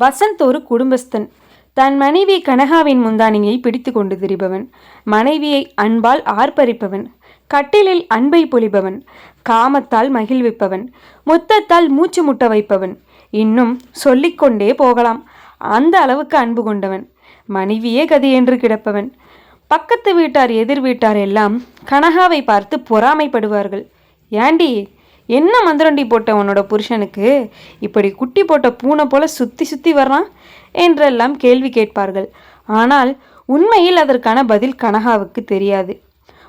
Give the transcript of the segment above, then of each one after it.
வசந்த் ஒரு குடும்பஸ்தன். தன் மனைவி கனகாவின் முந்தானியை பிடித்து கொண்டு திரிபவன். மனைவியை அன்பால் ஆர்ப்பரிப்பவன். கட்டிலில் அன்பை பொழிபவன். காமத்தால் மகிழ்விப்பவன். முத்தத்தால் மூச்சு முட்ட வைப்பவன். இன்னும் சொல்லிக்கொண்டே போகலாம். அந்த அளவுக்கு அன்பு கொண்டவன். மனைவியே கதி என்று கிடப்பவன். பக்கத்து வீட்டார் எதிர் வீட்டார் எல்லாம் கனகாவை பார்த்து பொறாமைப்படுவார்கள். ஏண்டி என்ன மந்திரண்டி போட்ட உன்னோட புருஷனுக்கு? இப்படி குட்டி போட்ட பூனை போல சுத்தி சுத்தி வர்றான்? என்றெல்லாம் கேள்வி கேட்பார்கள். ஆனால் உண்மையில் அதற்கான பதில் கனகாவுக்கு தெரியாது.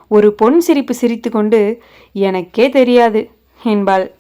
ஒரு பொன் சிரிப்பு சிரித்து கொண்டு எனக்கே தெரியாது என்பாள்.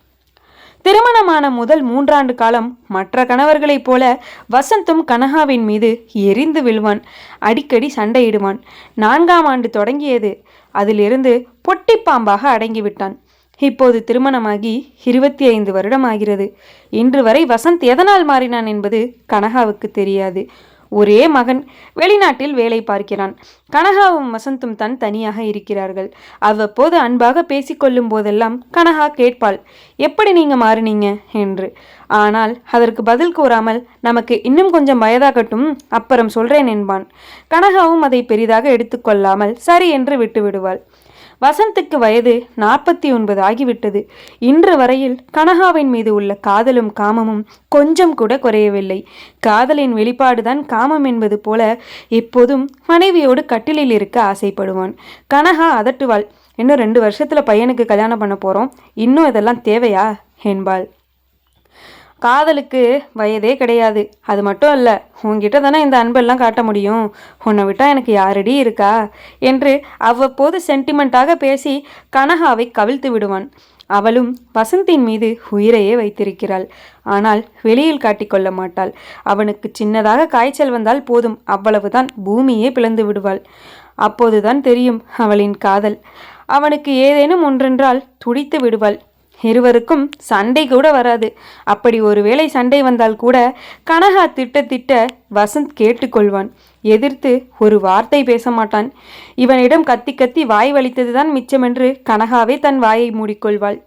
திருமணமான முதல் மூன்றாண்டு காலம் மற்ற கணவர்களைப் போல வசந்தும் கனகாவின் மீது எரிந்து விழுவான். அடிக்கடி சண்டையிடுவான். நான்காம் ஆண்டு தொடங்கியது. அதிலிருந்து பொட்டிப்பாம்பாக அடங்கிவிட்டான். இப்போது திருமணமாகி இருபத்தி ஐந்து வருடம் ஆகிறது இன்று வரை வசந்த் எதனால் மாறினான் என்பது கனகாவுக்கு தெரியாது. ஒரே மகன். வெளிநாட்டில் வேலை பார்க்கிறான். கனகாவும் வசந்தும் தான் தனியாக இருக்கிறார்கள். அவ்வப்போது அன்பாக பேசிக்கொள்ளும் போதெல்லாம் கனகா கேட்பாள் எப்படி நீங்க மாறினீங்க? என்று. ஆனால் அதற்கு பதில் கூறாமல் நமக்கு இன்னும் கொஞ்சம் வயதாகட்டும் அப்புறம் சொல்றேன் என்பான். கனகாவும் அதை பெரிதாக எடுத்துக்கொள்ளாமல் சரி என்று விட்டு விடுவாள் வசந்துக்கு வயது நாற்பத்தி ஒன்பது ஆகிவிட்டது. இன்று வரையில் கனகாவின் மீது உள்ள காதலும் காமமும் கொஞ்சம் கூட குறையவில்லை. காதலின் வெளிப்பாடுதான் காமம் என்பது போல எப்போதும் மனைவியோடு கட்டிலில் இருக்க ஆசைப்படுவான். கனகா அதட்டுவாள். இன்னும் ரெண்டு வருஷத்துல பையனுக்கு கல்யாணம் பண்ண போறோம். இன்னும் இதெல்லாம் தேவையா? என்பாள். காதலுக்கு வயதே கிடையாது. அது மட்டும் இல்லை உன்கிட்ட தானே இந்த அன்பெல்லாம் காட்ட முடியும். உன்னை விட்டால் எனக்கு யாரடி இருக்கா? என்று அவ்வப்போது சென்டிமெண்ட்டாக பேசி கனகாவை கவிழ்த்து விடுவான். அவளும் வசந்தின் மீது உயிரையே வைத்திருக்கிறாள். ஆனால் வெளியில் காட்டிக்கொள்ள மாட்டாள். அவனுக்கு சின்னதாக காய்ச்சல் வந்தால் போதும் அவ்வளவுதான் பூமியே பிளந்து விடுவாள். அப்போதுதான் தெரியும் அவளின் காதல். அவனுக்கு ஏதேனும் ஒன்றென்றால் துடித்து விடுவாள். இருவருக்கும் சண்டை கூட வராது. அப்படி ஒருவேளை சண்டை வந்தால் கூட கனகா திட்ட திட்ட வசந்த் கேட்டுக்கொள்வான். எதிர்த்து ஒரு வார்த்தை பேச மாட்டான் இவனிடம் கத்தி கத்தி வாய் வலித்ததுதான் மிச்சமென்று கனகாவே தன் வாயை மூடிக்கொள்வாள்.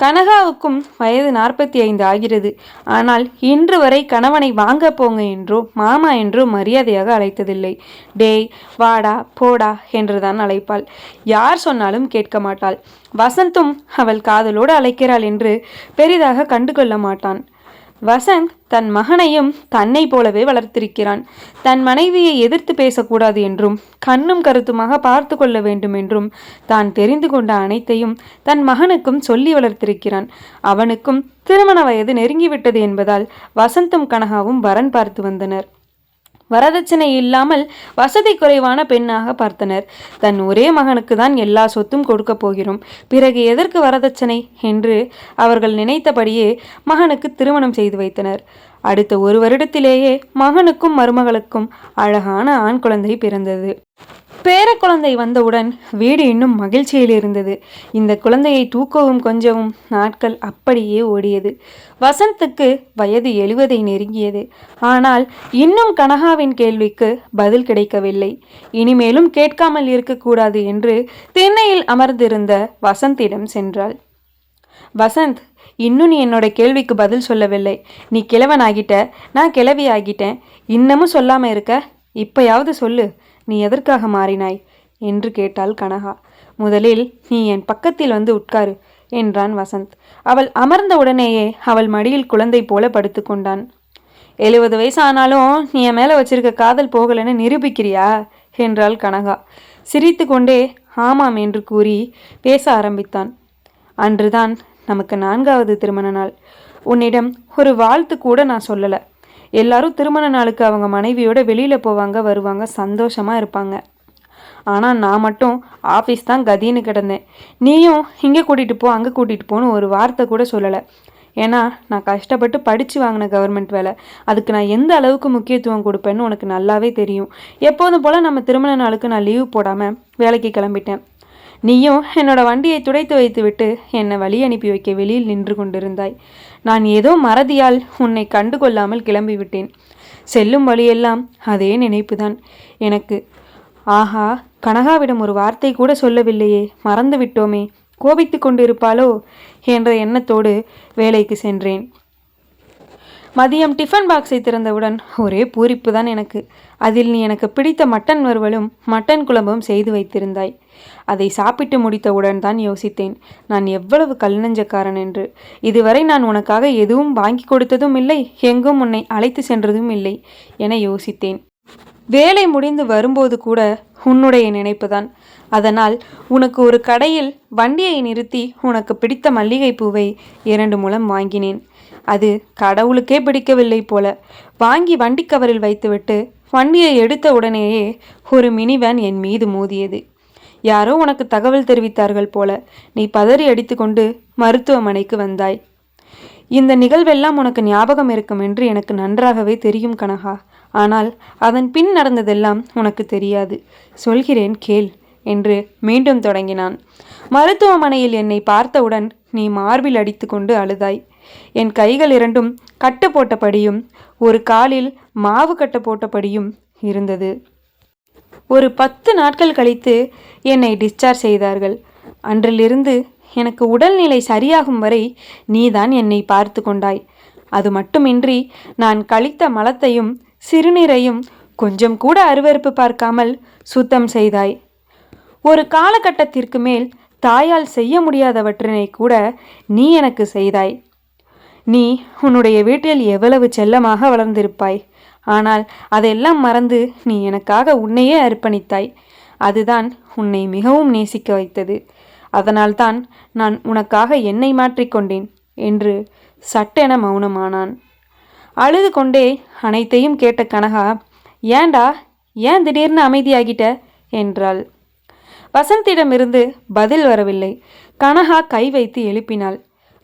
கனகாவுக்கும் வயது நாற்பத்தி ஐந்து ஆகிறது. ஆனால் இன்று வரை கணவனை வாங்க போங்க என்றோ மாமா என்றோ மரியாதையாக அழைத்ததில்லை. டேய் வாடா போடா என்றுதான் அழைப்பாள். யார் சொன்னாலும் கேட்க மாட்டாள். வசந்தும் அவள் காதலோடு அழைக்கிறாள் என்று பெரிதாக கண்டுகொள்ள மாட்டான். வசந்த் தன் மகனையும் தன்னை போலவே வளர்த்திருக்கிறான். தன் மனைவியை எதிர்த்து பேசக்கூடாது என்றும் கண்ணும் கருத்துமாக பார்த்து கொள்ள வேண்டும் என்றும் தான் தெரிந்து கொண்ட அனைத்தையும் தன் மகனுக்கும் சொல்லி வளர்த்திருக்கிறான். அவனுக்கும் திருமண வயது நெருங்கிவிட்டது என்பதால் வசந்தும் கனகாவும் வரன் பார்த்து வந்தனர். வரதட்சணை இல்லாமல் வசதி குறைவான பெண்ணாக பார்த்தனர். தன் ஒரே மகனுக்கு தான் எல்லா சொத்தும் கொடுக்க போகிறோம். பிறகு எதற்கு வரதட்சணை? என்று அவர்கள் நினைத்தபடியே மகனுக்கு திருமணம் செய்து வைத்தனர். அடுத்த ஒரு வருடத்திலேயே மகனுக்கும் மருமகளுக்கும் அழகான ஆண் குழந்தை பிறந்தது. பேரக்குழந்தை வந்தவுடன் வீடு இன்னும் மகிழ்ச்சியில் இருந்தது. இந்த குழந்தையை தூக்கவும் கொஞ்சவும் நாட்கள் அப்படியே ஓடியது. வசந்துக்கு வயது எழுவதை நெருங்கியது. ஆனால் இன்னும் கனகாவின் கேள்விக்கு பதில் கிடைக்கவில்லை. இனிமேலும் கேட்காமல் இருக்கக்கூடாது என்று திண்ணையில் அமர்ந்திருந்த வசந்திடம் சென்றாள். வசந்த் இன்னும் நீ என்னோட கேள்விக்கு பதில் சொல்லவில்லை. நீ கிழவன் ஆகிட்ட நான் கிழவி ஆகிட்டேன் இன்னமும் சொல்லாமல் இருக்க. இப்பயாவது சொல்லு. நீ எதற்காக மாறினாய்? என்று கேட்டாள் கனகா. முதலில் நீ என் பக்கத்தில் வந்து உட்காரு என்றான் வசந்த். அவள் அமர்ந்த உடனேயே அவள் மடியில் குழந்தை போல படுத்துக்கொண்டான் எழுபது வயசு ஆனாலும் நீ என் மேலே வச்சிருக்க காதல் போகலைன்னு நிரூபிக்கிறியா? என்றாள் கனகா. சிரித்து கொண்டே ஆமாம் என்று கூறி பேச ஆரம்பித்தான். அன்றுதான் நமக்கு நான்காவது திருமண நாள். உன்னிடம் ஒரு வாழ்த்து கூட நான் சொல்லலை. எல்லாரும் திருமண நாளுக்கு அவங்க மனைவியோட வெளியில் போவாங்க வருவாங்க சந்தோஷமாக இருப்பாங்க. ஆனால் நான் மட்டும் ஆஃபீஸ் தான் கதின்னு கிடந்தேன். நீயும் இங்கே கூட்டிகிட்டு போ அங்கே கூட்டிகிட்டு போன்னு ஒரு வார்த்தை கூட சொல்லலை. ஏன்னா நான் கஷ்டப்பட்டு படித்து வாங்கின கவர்மெண்ட் வேலை. அதுக்கு நான் எந்த அளவுக்கு முக்கியத்துவம் கொடுப்பேன்னு உனக்கு நல்லாவே தெரியும். எப்போதும் போல் நம்ம திருமண நாளுக்கு நான் லீவ் போடாமல் வேலைக்கு கிளம்பிட்டேன். நீயும் என்னோட வண்டியை துடைத்து வைத்துவிட்டு என்னை வழி அனுப்பி வைக்க வெளியில் நின்று கொண்டிருந்தாய். நான் ஏதோ மறதியால் உன்னை கண்டு கொள்ளாமல் கிளம்பிவிட்டேன் செல்லும் வழியெல்லாம் அதே நினைப்புதான். எனக்கு ஆஹா கனகாவிடம் ஒரு வார்த்தை கூட சொல்லவில்லையே மறந்து விட்டோமே கோபித்து கொண்டிருப்பாளோ? என்ற எண்ணத்தோடு வேலைக்கு சென்றேன். மதியம் டிஃபன் பாக்ஸை திறந்தவுடன் ஒரே பூரிப்பு தான் எனக்கு. அதில் நீ எனக்கு பிடித்த மட்டன் வறுவலும் மட்டன் குழம்பும் செய்து வைத்திருந்தாய். அதை சாப்பிட்டு முடித்தவுடன் தான் யோசித்தேன் நான் எவ்வளவு கல்நெஞ்சக்காரன் என்று. இதுவரை நான் உனக்காக எதுவும் வாங்கி கொடுத்ததும் இல்லை எங்கும் உன்னை அழைத்து சென்றதும் இல்லை என யோசித்தேன். வேலை முடிந்து வரும்போது கூட உன்னுடைய நினைப்புதான். அதனால் உனக்கு ஒரு கடையில் வண்டியை நிறுத்தி உனக்கு பிடித்த மல்லிகை பூவை இரண்டு மூலம் வாங்கினேன். அது கடவுளுக்கே பிடிக்கவில்லை போல. வாங்கி வண்டி கவரில் வைத்துவிட்டு வண்டியை எடுத்த உடனேயே ஒரு மினி வேன் என் மீது மோதியது. யாரோ உனக்கு தகவல் தெரிவித்தார்கள் போல நீ பதறி அடித்துக்கொண்டு மருத்துவமனைக்கு வந்தாய். இந்த நிகழ்வெல்லாம் உனக்கு ஞாபகம் இருக்கும் என்று எனக்கு நன்றாகவே தெரியும் கனகா. ஆனால் அதன் பின் நடந்ததெல்லாம் உனக்கு தெரியாது. சொல்கிறேன் கேள் என்று மீண்டும் தொடங்கினான். மருத்துவமனையில் என்னை பார்த்தவுடன் நீ மார்பில் அடித்துக்கொண்டு அழுதாய். என் கைகள் இரண்டும் கட்டு போட்டபடியும் ஒரு காலில் மாவு கட்டு போட்டபடியும் இருந்தது. ஒரு பத்து நாட்கள் கழித்து என்னை டிஸ்சார்ஜ் செய்தார்கள். அன்றிலிருந்து எனக்கு உடல்நிலை சரியாகும் வரை நீதான் என்னை பார்த்து கொண்டாய். அது மட்டுமின்றி நான் கழித்த மலத்தையும் சிறுநீரையும் கொஞ்சம் கூட அருவருப்பு பார்க்காமல் சுத்தம் செய்தாய். ஒரு காலகட்டத்திற்கு மேல் தாயால் செய்ய முடியாதவற்றினை கூட நீ எனக்கு செய்தாய். நீ உன்னுடைய வீட்டில் எவ்வளவு செல்லமாக வளர்ந்திருப்பாய்? ஆனால் அதெல்லாம் மறந்து நீ எனக்காக உன்னையே அர்ப்பணித்தாய். அதுதான் உன்னை மிகவும் நேசிக்க வைத்தது. அதனால்தான் நான் உனக்காக என்னை மாற்றிக்கொண்டேன் என்று சட்டென மௌனமானான். அழுது கொண்டே அனைத்தையும் கேட்ட கனகா ஏண்டா ஏன் திடீர்னு அமைதியாகிட்ட? என்றாள். வசந்திடமிருந்து பதில் வரவில்லை. கனகா கை வைத்து எழுப்பினாள்.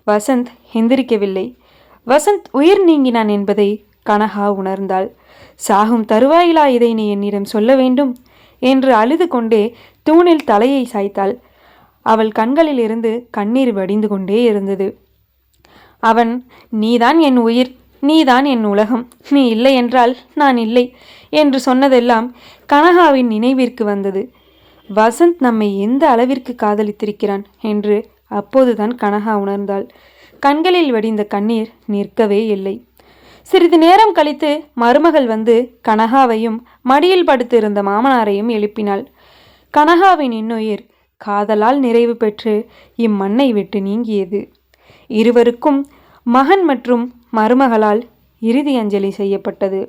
வசந்த் எந்திரிக்கவில்லை. வசந்த் உயிர் நீங்கினான் என்பதை கனகா உணர்ந்தாள். சாகும் தருவாயிலா இதை நீ என்னிடம் சொல்ல வேண்டும்? என்று அழுது கொண்டே தூணில் தலையை சாய்த்தாள். அவள் கண்களில் இருந்து கண்ணீர் வடிந்து கொண்டே இருந்தது. அவன் நீதான் என் உயிர். நீதான் என் உலகம். நீ இல்லை என்றால் நான் இல்லை என்று சொன்னதெல்லாம் கனகாவின் நினைவிற்கு வந்தது. வசந்த் நம்மை எந்த அளவிற்கு காதலித்திருக்கிறான்? என்று அப்போதுதான் கனகா உணர்ந்தாள். கண்களில் வடிந்த கண்ணீர் நிற்கவே இல்லை. சிறிது நேரம் கழித்து மருமகள் வந்து கனகாவையும் மடியில் படுத்திருந்த மாமனாரையும் எழுப்பினாள். கனகாவின் இன்னுயிர் காதலால் நிறைவு பெற்று இம்மண்ணை விட்டு நீங்கியது. இருவருக்கும் மகன் மற்றும் மருமகளால் இறுதி அஞ்சலி செய்யப்பட்டது.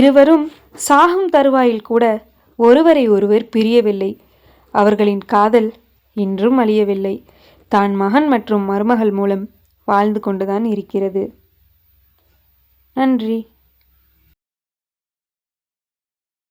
இருவரும் சாகும் தருவாயில் கூட ஒருவரை ஒருவர் பிரியவில்லை. அவர்களின் காதல் இன்றும் அழியவில்லை. தான் மகன் மற்றும் மருமகள் மூலம் வாழ்ந்து கொண்டுதான் இருக்கிறது. நன்றி.